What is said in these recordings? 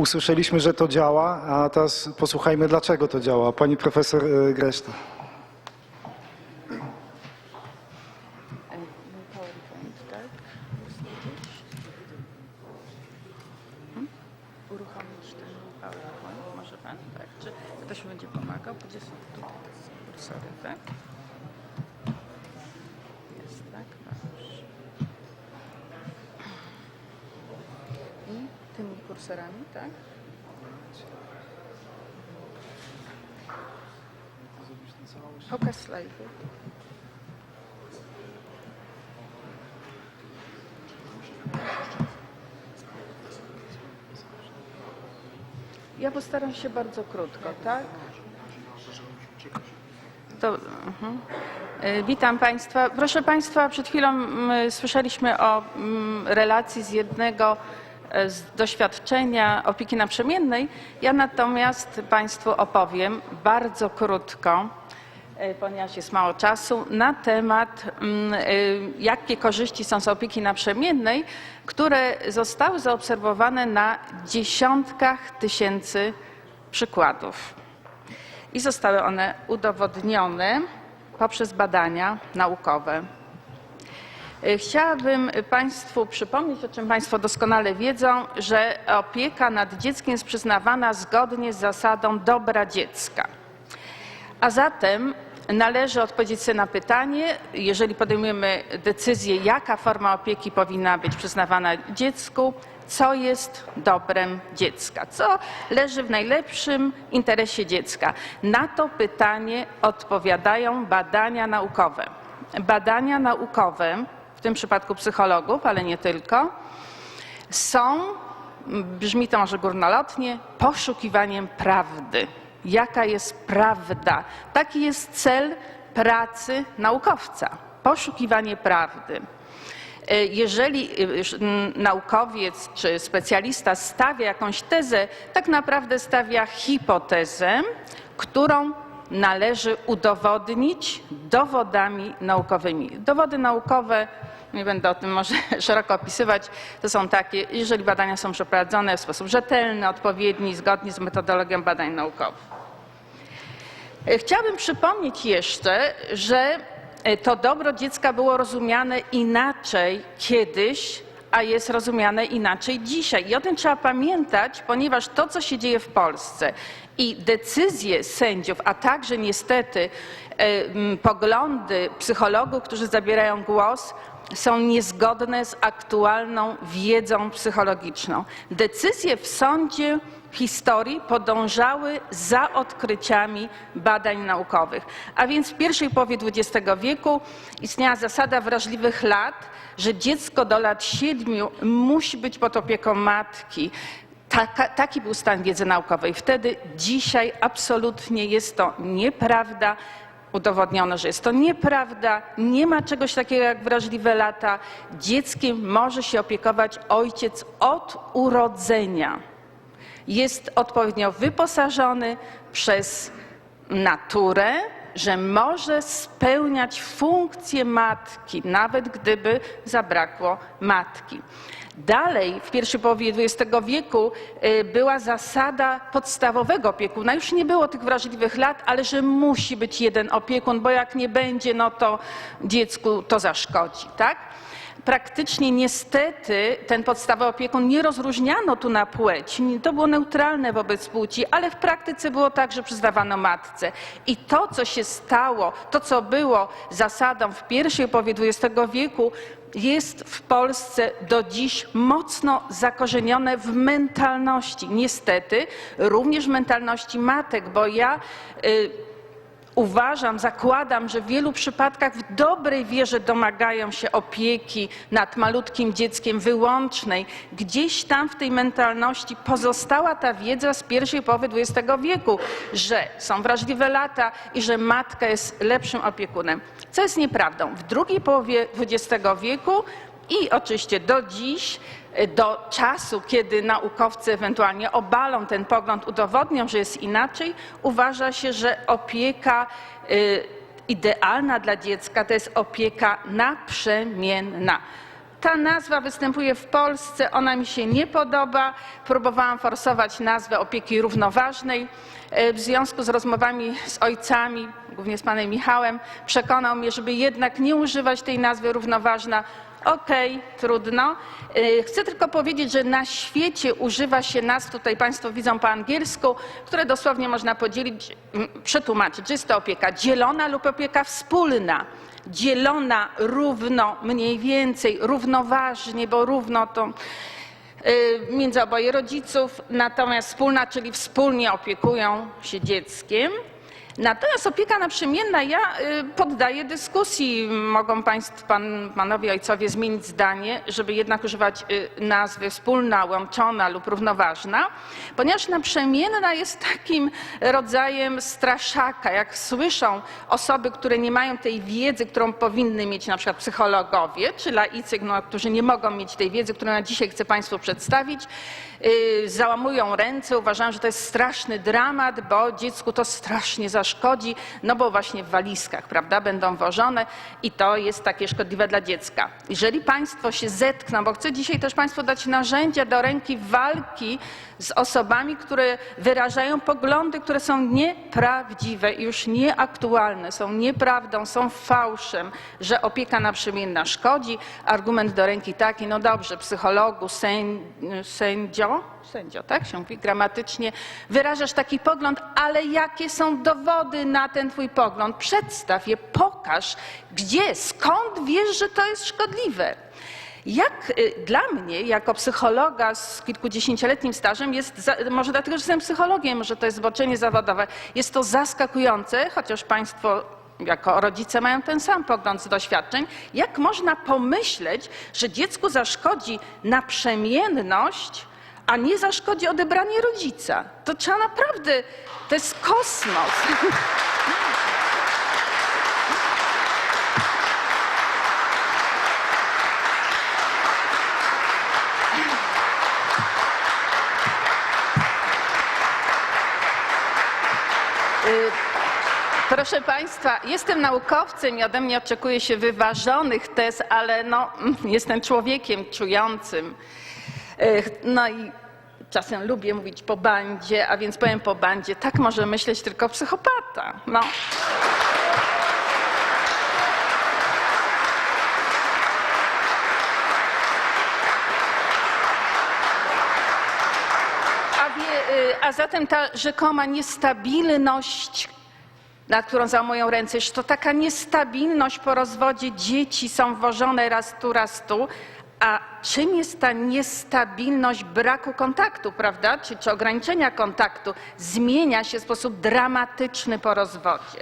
Usłyszeliśmy, że to działa, a teraz posłuchajmy, dlaczego to działa. Pani profesor e, Greszta. PowerPoint, tak? Mhm. Uruchomić ten PowerPoint, może pan, tak? Czy ktoś będzie pomagał? Gdzie są tutaj te kursory, tak? Jest, tak? Dobrze. I tymi kursorami, tak? Pokaż slajdy. Ja postaram się bardzo krótko, tak? To, mhm. E, Witam Państwa. Proszę Państwa, przed chwilą mm, słyszeliśmy o mm, relacji z jednego z doświadczenia opieki naprzemiennej. Ja natomiast Państwu opowiem bardzo krótko, e, ponieważ jest mało czasu, na temat, mm, e, jakie korzyści są z opieki naprzemiennej, które zostały zaobserwowane na dziesiątkach tysięcy przykładów i zostały one udowodnione poprzez badania naukowe. Y, Chciałabym Państwu przypomnieć, o czym Państwo doskonale wiedzą, że opieka nad dzieckiem jest przyznawana zgodnie z zasadą dobra dziecka. A zatem należy odpowiedzieć sobie na pytanie, jeżeli podejmujemy decyzję, jaka forma opieki powinna być przyznawana dziecku, co jest dobrem dziecka, co leży w najlepszym interesie dziecka. Na to pytanie odpowiadają badania naukowe. Badania naukowe, w tym przypadku psychologów, ale nie tylko, są, brzmi to może górnolotnie, poszukiwaniem prawdy. Jaka jest prawda? Taki jest cel pracy naukowca poszukiwanie prawdy. E, Jeżeli n- naukowiec czy specjalista stawia jakąś tezę, tak naprawdę stawia hipotezę, którą należy udowodnić dowodami naukowymi. Dowody naukowe, nie będę o tym może szeroko opisywać, to są takie, jeżeli badania są przeprowadzone w sposób rzetelny, odpowiedni, zgodnie z metodologią badań naukowych. E, Chciałabym przypomnieć jeszcze, że e, to dobro dziecka było rozumiane inaczej kiedyś, a jest rozumiane inaczej dzisiaj. I o tym trzeba pamiętać, ponieważ to, co się dzieje w Polsce i decyzje sędziów, a także niestety e, poglądy psychologów, którzy zabierają głos, są niezgodne z aktualną wiedzą psychologiczną. Decyzje w sądzie historii podążały za odkryciami badań naukowych. A więc w pierwszej połowie XX wieku istniała zasada wrażliwych lat, że dziecko do lat siedmiu musi być pod opieką matki. Taka, taki był stan wiedzy naukowej. Wtedy, dzisiaj absolutnie jest to nieprawda. Udowodniono, że jest to nieprawda. Nie ma czegoś takiego jak wrażliwe lata. Dzieckiem może się opiekować ojciec od urodzenia jest odpowiednio wyposażony przez naturę, że może spełniać funkcję matki, nawet gdyby zabrakło matki. Dalej, w pierwszej połowie XX wieku y, była zasada podstawowego opiekuna. Już nie było tych wrażliwych lat, ale że musi być jeden opiekun, bo jak nie będzie, no to dziecku to zaszkodzi, tak? Praktycznie niestety ten podstawowy opiekun nie rozróżniano tu na płeć. To było neutralne wobec płci, ale w praktyce było tak, że przyznawano matce. I to, co się stało, to, co było zasadą w pierwszej połowie XX wieku, jest w Polsce do dziś mocno zakorzenione w mentalności. Niestety, również w mentalności matek, bo ja. y, Uważam, zakładam, że w wielu przypadkach w dobrej wierze domagają się opieki nad malutkim dzieckiem wyłącznej. Gdzieś tam w tej mentalności pozostała ta wiedza z pierwszej połowy XX wieku, że są wrażliwe lata i że matka jest lepszym opiekunem. Co jest nieprawdą. W drugiej połowie XX wieku i oczywiście do dziś, do czasu, kiedy naukowcy ewentualnie obalą ten pogląd, udowodnią, że jest inaczej, uważa się, że opieka y, idealna dla dziecka to jest opieka naprzemienna. Ta nazwa występuje w Polsce, ona mi się nie podoba. Próbowałam forsować nazwę opieki równoważnej. E, W związku z rozmowami z ojcami, głównie z panem Michałem, przekonał mnie, żeby jednak nie używać tej nazwy równoważna. Okej, trudno. E, Chcę tylko powiedzieć, że na świecie używa się nazw, tutaj Państwo widzą po angielsku, które dosłownie można podzielić, przetłumaczyć, że jest to opieka dzielona lub opieka wspólna. Dzielona równo, mniej więcej, równoważnie, bo równo to y, między oboje rodziców, natomiast wspólna, czyli wspólnie opiekują się dzieckiem. Natomiast opieka naprzemienna ja y, poddaję dyskusji. Mogą państw, pan, panowie ojcowie zmienić zdanie, żeby jednak używać y, nazwy wspólna, łączona lub równoważna, ponieważ naprzemienna jest takim rodzajem straszaka. Jak słyszą osoby, które nie mają tej wiedzy, którą powinny mieć na przykład psychologowie, czy laicy, no, którzy nie mogą mieć tej wiedzy, którą ja dzisiaj chcę państwu przedstawić, y, załamują ręce, uważają, że to jest straszny dramat, bo dziecku to strasznie zaszkodzi, no bo właśnie w walizkach, prawda, będą wożone i to jest takie szkodliwe dla dziecka. Jeżeli państwo się zetkną, bo chcę dzisiaj też państwu dać narzędzia do ręki walki z osobami, które wyrażają poglądy, które są nieprawdziwe już nieaktualne, są nieprawdą, są fałszem, że opieka naprzemienna szkodzi. Argument do ręki taki, no dobrze, psychologu, sęd, sędzio, tak się mówi gramatycznie, wyrażasz taki pogląd, ale jakie są dowody na ten twój pogląd? Przedstaw je, pokaż, gdzie, skąd wiesz, że to jest szkodliwe. Jak y, dla mnie, jako psychologa z kilkudziesięcioletnim stażem, jest, może dlatego, że jestem psychologiem, może to jest zboczenie zawodowe, jest to zaskakujące, chociaż Państwo jako rodzice mają ten sam pogląd z doświadczeń, jak można pomyśleć, że dziecku zaszkodzi naprzemienność, a nie zaszkodzi odebranie rodzica. To trzeba naprawdę, to jest kosmos. Proszę Państwa, jestem naukowcem i ode mnie oczekuje się wyważonych tez, ale no, mm, jestem człowiekiem czującym. Ech, No i czasem lubię mówić po bandzie, a więc powiem po bandzie, tak może myśleć tylko psychopata. No. A, wie, y, a zatem ta rzekoma niestabilność na którą załamują ręce, że to taka niestabilność po rozwodzie dzieci są wożone raz tu, raz tu. A czym jest ta niestabilność braku kontaktu, prawda? Czy, czy ograniczenia kontaktu zmienia się w sposób dramatyczny po rozwodzie.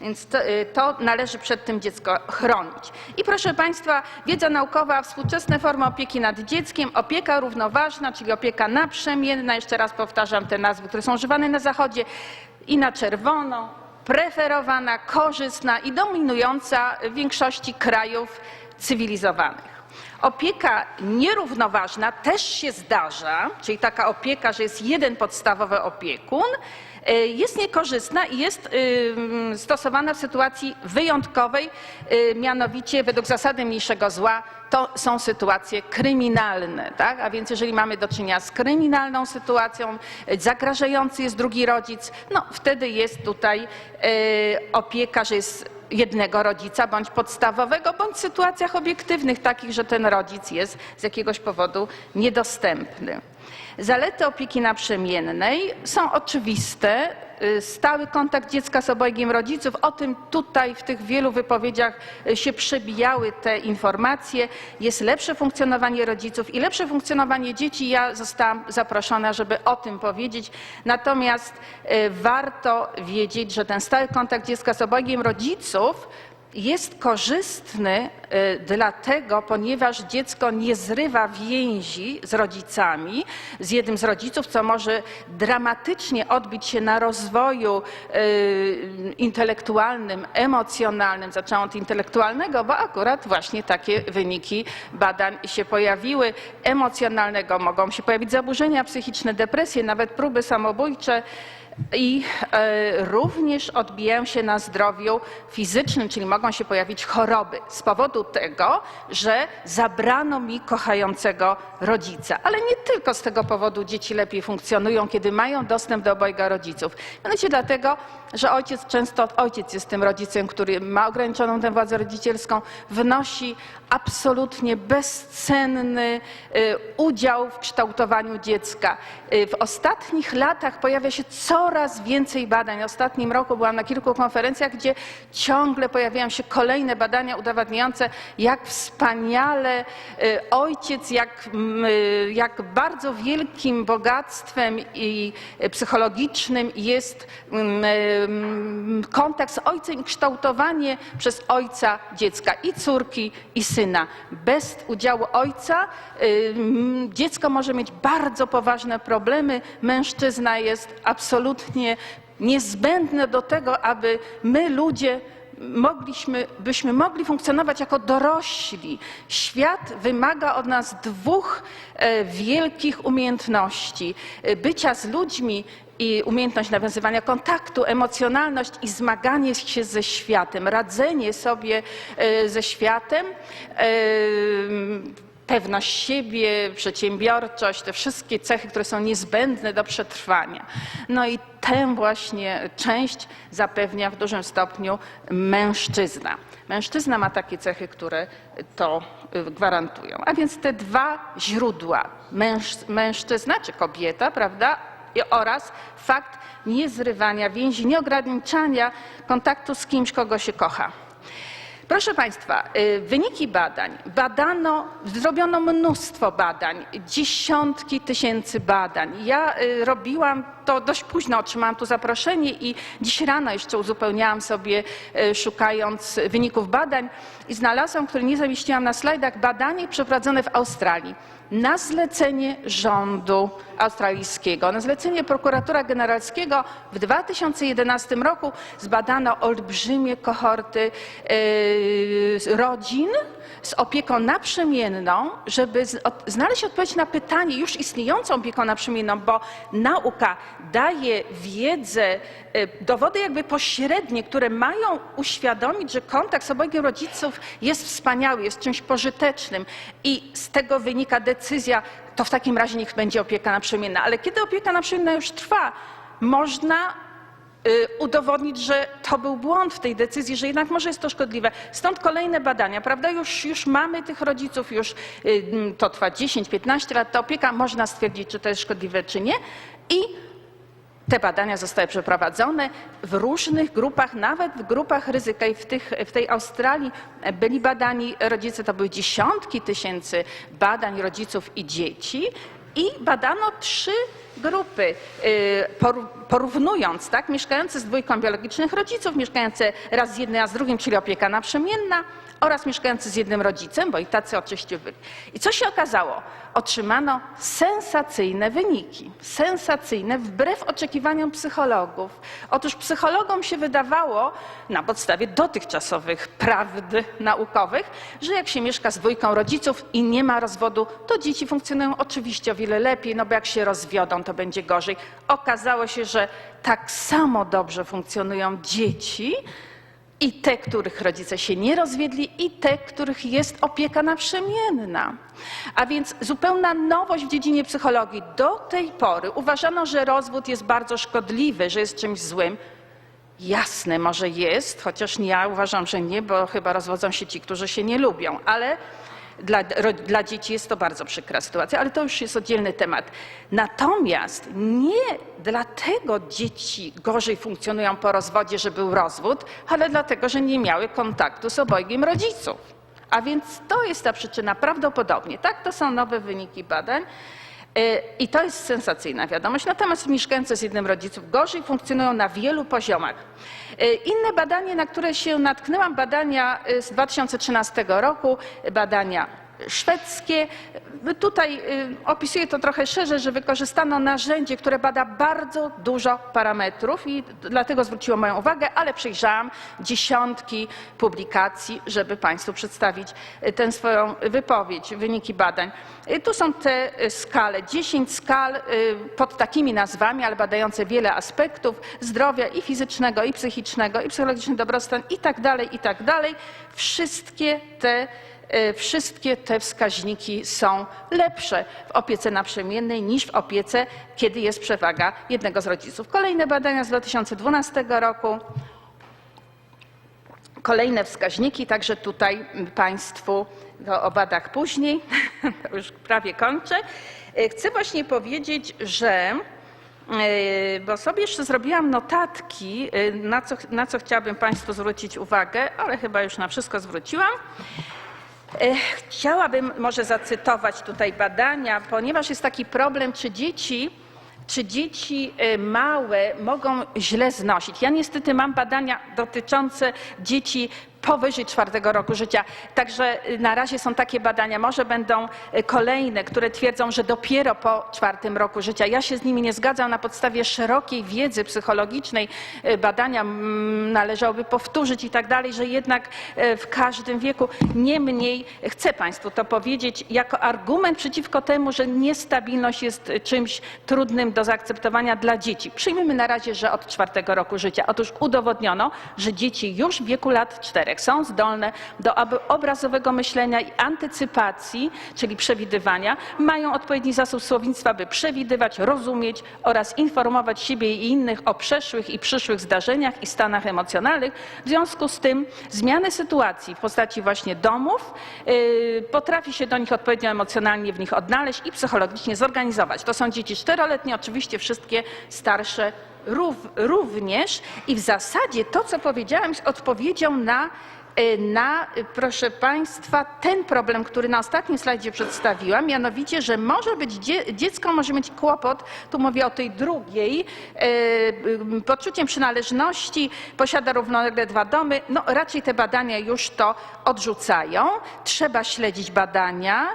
Więc to, y, to należy przed tym dziecko chronić. I proszę Państwa, wiedza naukowa, współczesne formy opieki nad dzieckiem, opieka równoważna, czyli opieka naprzemienna, jeszcze raz powtarzam te nazwy, które są używane na Zachodzie, i na czerwono, preferowana, korzystna i dominująca w większości krajów cywilizowanych. Opieka nierównoważna też się zdarza, czyli taka opieka, że jest jeden podstawowy opiekun, y, jest niekorzystna i jest y, stosowana w sytuacji wyjątkowej, y, mianowicie według zasady mniejszego zła to są sytuacje kryminalne, tak? A więc jeżeli mamy do czynienia z kryminalną sytuacją, zagrażający jest drugi rodzic, no wtedy jest tutaj opieka, że jest jednego rodzica, bądź podstawowego, bądź w sytuacjach obiektywnych, takich, że ten rodzic jest z jakiegoś powodu niedostępny. Zalety opieki naprzemiennej są oczywiste. Y, Stały kontakt dziecka z obojgiem rodziców, o tym tutaj w tych wielu wypowiedziach y, się przebijały te informacje. Jest lepsze funkcjonowanie rodziców i lepsze funkcjonowanie dzieci. Ja zostałam zaproszona, żeby o tym powiedzieć. Natomiast y, warto wiedzieć, że ten stały kontakt dziecka z obojgiem rodziców jest korzystny y, dlatego, ponieważ dziecko nie zrywa więzi z rodzicami, z jednym z rodziców, co może dramatycznie odbić się na rozwoju y, intelektualnym, emocjonalnym, zaczęłam od intelektualnego, bo akurat właśnie takie wyniki badań się pojawiły. Emocjonalnego mogą się pojawić zaburzenia psychiczne, depresje, nawet próby samobójcze. I e, również odbijają się na zdrowiu fizycznym, czyli mogą się pojawić choroby z powodu tego, że zabrano mi kochającego rodzica. Ale nie tylko z tego powodu dzieci lepiej funkcjonują, kiedy mają dostęp do obojga rodziców. Mianowicie dlatego, że ojciec często, ojciec jest tym rodzicem, który ma ograniczoną tę władzę rodzicielską, wnosi absolutnie bezcenny y, udział w kształtowaniu dziecka. Y, W ostatnich latach pojawia się coraz więcej badań. W ostatnim roku byłam na kilku konferencjach, gdzie ciągle pojawiają się kolejne badania udowadniające, jak wspaniale y, ojciec, jak, y, jak bardzo wielkim bogactwem i psychologicznym jest y, kontakt z ojcem i kształtowanie przez ojca dziecka i córki i syna. Bez udziału ojca dziecko może mieć bardzo poważne problemy. Mężczyzna jest absolutnie niezbędny do tego, aby my ludzie mogliśmy, byśmy mogli funkcjonować jako dorośli. Świat wymaga od nas dwóch e, wielkich umiejętności: E, bycia z ludźmi i umiejętność nawiązywania kontaktu, emocjonalność i zmaganie się ze światem, radzenie sobie e, ze światem. Pewność siebie, przedsiębiorczość, te wszystkie cechy, które są niezbędne do przetrwania. No i tę właśnie część zapewnia w dużym stopniu mężczyzna. Mężczyzna ma takie cechy, które to y, gwarantują. A więc te dwa źródła, męż, mężczyzna czy kobieta, prawda, oraz fakt niezrywania więzi, nieograniczania kontaktu z kimś, kogo się kocha. Proszę Państwa, y, wyniki badań. Badano, zrobiono mnóstwo badań, dziesiątki tysięcy badań. Ja y, robiłam to dość późno, otrzymałam tu zaproszenie i dziś rano jeszcze uzupełniałam sobie, y, szukając wyników badań i znalazłam, które nie zamieściłam na slajdach, badanie przeprowadzone w Australii na zlecenie rządu australijskiego, na zlecenie prokuratora generalskiego w 2011 roku zbadano olbrzymie kohorty e, rodzin z opieką naprzemienną, żeby znaleźć odpowiedź na pytanie już istniejącą opieką naprzemienną, bo nauka daje wiedzę, e, dowody jakby pośrednie, które mają uświadomić, że kontakt z obojgiem rodziców jest wspaniały, jest czymś pożytecznym i z tego wynika decyzja, to w takim razie niech będzie opieka naprzemienna. Ale kiedy opieka naprzemienna już trwa, można y, udowodnić, że to był błąd w tej decyzji, że jednak może jest to szkodliwe. Stąd kolejne badania, prawda? Już, już mamy tych rodziców, już y, mm, to trwa 10-15 lat, ta opieka można stwierdzić, czy to jest szkodliwe, czy nie. I te badania zostały przeprowadzone w różnych grupach, nawet w grupach ryzyka. I w, tych, w tej Australii byli badani rodzice, to były dziesiątki tysięcy badań rodziców i dzieci. I badano trzy grupy, y, porównując, tak, mieszkające z dwójką biologicznych rodziców, mieszkające raz z jednym, a z drugim, czyli opieka naprzemienna, oraz mieszkający z jednym rodzicem, bo i tacy oczywiście byli. I co się okazało? Otrzymano sensacyjne wyniki. Sensacyjne, wbrew oczekiwaniom psychologów. Otóż psychologom się wydawało, na podstawie dotychczasowych prawd naukowych, że jak się mieszka z dwójką rodziców i nie ma rozwodu, to dzieci funkcjonują oczywiście o wiele lepiej, no bo jak się rozwiodą, to będzie gorzej. Okazało się, że tak samo dobrze funkcjonują dzieci, i te, których rodzice się nie rozwiedli, i te, których jest opieka naprzemienna. A więc zupełna nowość w dziedzinie psychologii. Do tej pory uważano, że rozwód jest bardzo szkodliwy, że jest czymś złym. Jasne, może jest, chociaż ja uważam, że nie, bo chyba rozwodzą się ci, którzy się nie lubią, ale dla, dla dzieci jest to bardzo przykra sytuacja, ale to już jest oddzielny temat. Natomiast nie dlatego dzieci gorzej funkcjonują po rozwodzie, że był rozwód, ale dlatego, że nie miały kontaktu z obojgiem rodziców. A więc to jest ta przyczyna prawdopodobnie. Tak, to są nowe wyniki badań. Y, I to jest sensacyjna wiadomość. Natomiast mieszkające z jednym rodziców gorzej funkcjonują na wielu poziomach. Y, Inne badanie, na które się natknęłam, badania y, z 2013 roku, badania szwedzkie. Tutaj y, opisuję to trochę szerzej, że wykorzystano narzędzie, które bada bardzo dużo parametrów i dlatego zwróciło moją uwagę, ale przyjrzałam dziesiątki publikacji, żeby Państwu przedstawić y, tę swoją wypowiedź, wyniki badań. Y, Tu są te skale, 10 skal pod takimi nazwami, ale badające wiele aspektów zdrowia i fizycznego, i psychicznego, i psychologiczny dobrostan i tak dalej, i tak dalej. Wszystkie te Wszystkie te wskaźniki są lepsze w opiece naprzemiennej niż w opiece, kiedy jest przewaga jednego z rodziców. Kolejne badania z 2012 roku. Kolejne wskaźniki, także tutaj Państwu to o badach później, już prawie kończę. E, Chcę właśnie powiedzieć, że e, bo sobie jeszcze zrobiłam notatki, na co, na co chciałabym Państwu zwrócić uwagę, ale chyba już na wszystko zwróciłam. E, Chciałabym może zacytować tutaj badania, ponieważ jest taki problem, czy dzieci, czy dzieci e, małe mogą źle znosić. Ja niestety mam badania dotyczące dzieci powyżej czwartego roku życia. Także e, na razie są takie badania. Może będą e, kolejne, które twierdzą, że dopiero po czwartym roku życia. Ja się z nimi nie zgadzam. Na podstawie szerokiej wiedzy psychologicznej e, badania mm, należałoby powtórzyć i tak dalej, że jednak w każdym wieku. Niemniej chcę Państwu to powiedzieć jako argument przeciwko temu, że niestabilność jest czymś trudnym do zaakceptowania dla dzieci. Przyjmijmy na razie, że od czwartego roku życia. Otóż udowodniono, że dzieci już w wieku lat czterech są zdolne do ob- obrazowego myślenia i antycypacji, czyli przewidywania, mają odpowiedni zasób słownictwa, by przewidywać, rozumieć oraz informować siebie i innych o przeszłych i przyszłych zdarzeniach i stanach emocjonalnych. W związku z tym zmiany sytuacji w postaci właśnie domów yy, potrafi się do nich odpowiednio emocjonalnie w nich odnaleźć i psychologicznie zorganizować. To są dzieci czteroletnie, oczywiście wszystkie starsze również i w zasadzie to, co powiedziałam, jest odpowiedzią na y, na, y, proszę Państwa, ten problem, który na ostatnim slajdzie przedstawiłam, mianowicie, że może być, dzie, dziecko może mieć kłopot, tu mówię o tej drugiej, y, poczuciem przynależności, posiada równolegle dwa domy, no raczej te badania już to odrzucają. Trzeba śledzić badania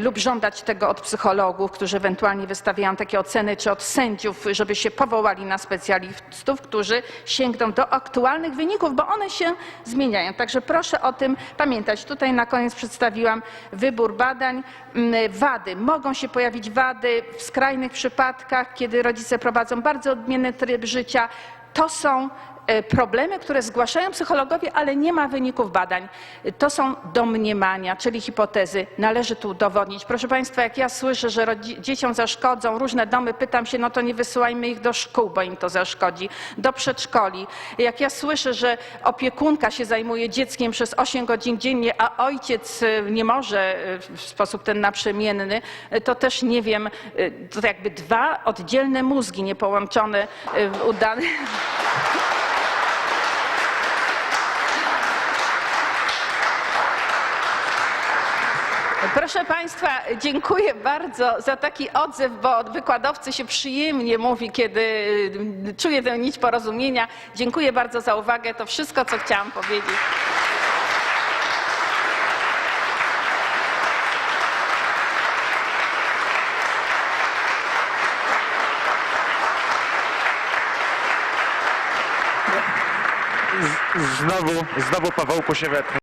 lub żądać tego od psychologów, którzy ewentualnie wystawiają takie oceny, czy od sędziów, żeby się powołali na specjalistów, którzy sięgną do aktualnych wyników, bo one się zmieniają. Także proszę o tym pamiętać. Tutaj na koniec przedstawiłam wybór badań. Mm, Wady. Mogą się pojawić wady w skrajnych przypadkach, kiedy rodzice prowadzą bardzo odmienny tryb życia. To są e, problemy, które zgłaszają psychologowie, ale nie ma wyników badań. To są domniemania, czyli hipotezy. Należy tu udowodnić. Proszę Państwa, jak ja słyszę, że dzieciom zaszkodzą różne domy, pytam się, no to nie wysyłajmy ich do szkół, bo im to zaszkodzi, do przedszkoli. Jak ja słyszę, że opiekunka się zajmuje dzieckiem przez 8 godzin dziennie, a ojciec e, nie może e, w sposób ten naprzemienny, e, to też nie wiem, e, to jakby dwa oddzielne mózgi niepołączone e, w udany. Proszę Państwa, dziękuję bardzo za taki odzew, bo od wykładowcy się przyjemnie mówi, kiedy y, czuje tę nić porozumienia. Dziękuję bardzo za uwagę. To wszystko, co chciałam powiedzieć. Znowu, znowu Pawełku się wetnął.